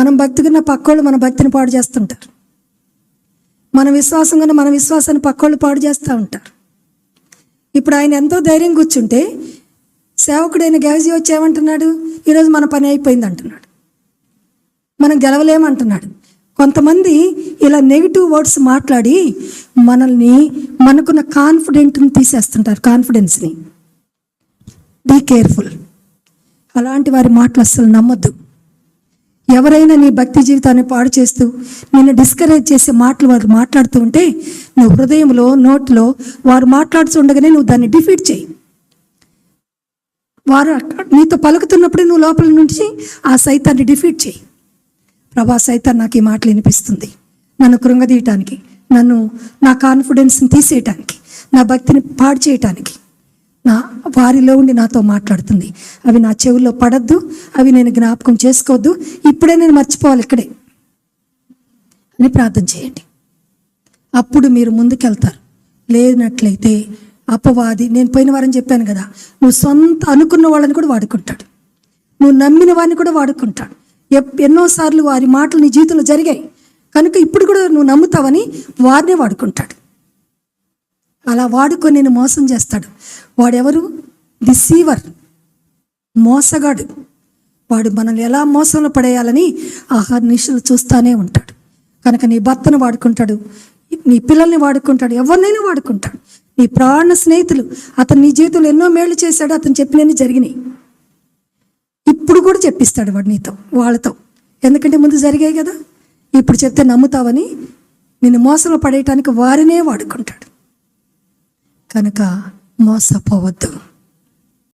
మనం భక్తి పక్కోళ్ళు మన భక్తిని పాడు చేస్తుంటారు. మన విశ్వాసం కన్నా మన విశ్వాసాన్ని పక్కోళ్ళు పాడు చేస్తూ ఉంటారు. ఇప్పుడు ఆయన ఎంతో ధైర్యం కూర్చుంటే సేవకుడైన గ్యాజీ వచ్చి ఏమంటున్నాడు? ఈరోజు మన పని అయిపోయింది అంటున్నాడు. మనం గెలవలేమంటున్నాడు. కొంతమంది ఇలా నెగిటివ్ వర్డ్స్ మాట్లాడి మనల్ని మనకున్న కాన్ఫిడెంట్ని తీసేస్తుంటారు కాన్ఫిడెన్స్ని. Be careful. అలాంటి వారి మాటలు అస్సలు నమ్మొద్దు. ఎవరైనా నీ భక్తి జీవితాన్ని పాడు చేస్తూ నిన్ను డిస్కరేజ్ చేసే మాటలు వారు మాట్లాడుతూ ఉంటే నువ్వు హృదయంలో నోట్లో వారు మాట్లాడుతూ ఉండగానే నువ్వు దాన్ని డిఫీట్ చేయి. వారు నీతో పలుకుతున్నప్పుడు నువ్వు లోపల నుంచి ఆ సైతాన్ని డిఫీట్ చేయి. ప్రభా సైతాన్ నాకు ఈ మాటలు వినిపిస్తుంది. నన్ను కృంగదీయటానికి నన్ను నా కాన్ఫిడెన్స్ని తీసేయటానికి నా భక్తిని పాడు చేయటానికి నా వారిలో ఉండి నాతో మాట్లాడుతుంది. అవి నా చెవుల్లో పడద్దు అవి నేను జ్ఞాపకం చేసుకోవద్దు. ఇప్పుడే నేను మర్చిపోవాలి ఇక్కడే అని ప్రార్థన చేయండి. అప్పుడు మీరు ముందుకెళ్తారు. లేనట్లయితే అపవాది నేను పోయిన వారం చెప్పాను కదా నువ్వు సొంత అనుకున్న వాళ్ళని కూడా వాడుకుంటాడు. నువ్వు నమ్మిన వాడిని కూడా వాడుకుంటాడు. ఎన్నోసార్లు వారి మాటలు నీ జీవితంలో జరిగాయి. కనుక ఇప్పుడు కూడా నువ్వు నమ్ముతావని వారినే వాడుకుంటాడు. అలా వాడుకొని నేను మోసం చేస్తాడు. వాడెవరు? డిసీవర్ మోసగాడు. వాడు మనల్ని ఎలా మోసంలో పడేయాలని ఆహార నిశలు చూస్తానే ఉంటాడు. కనుక నీ భర్తను వాడుకుంటాడు. నీ పిల్లల్ని వాడుకుంటాడు. ఎవరినైనా వాడుకుంటాడు. నీ ప్రాణ స్నేహితులు అతను నీ జీవితంలో ఎన్నో మేళ్ళు చేశాడు అతను చెప్పినన్ని జరిగినాయి. ఇప్పుడు కూడా చెప్పిస్తాడు వాడు నీతో వాళ్ళతో. ఎందుకంటే ముందు జరిగాయి కదా. ఇప్పుడు చెప్తే నమ్ముతావని నిన్ను మోసంలో పడేయటానికి వారినే వాడుకుంటాడు. కనుక మోసపోవద్దు.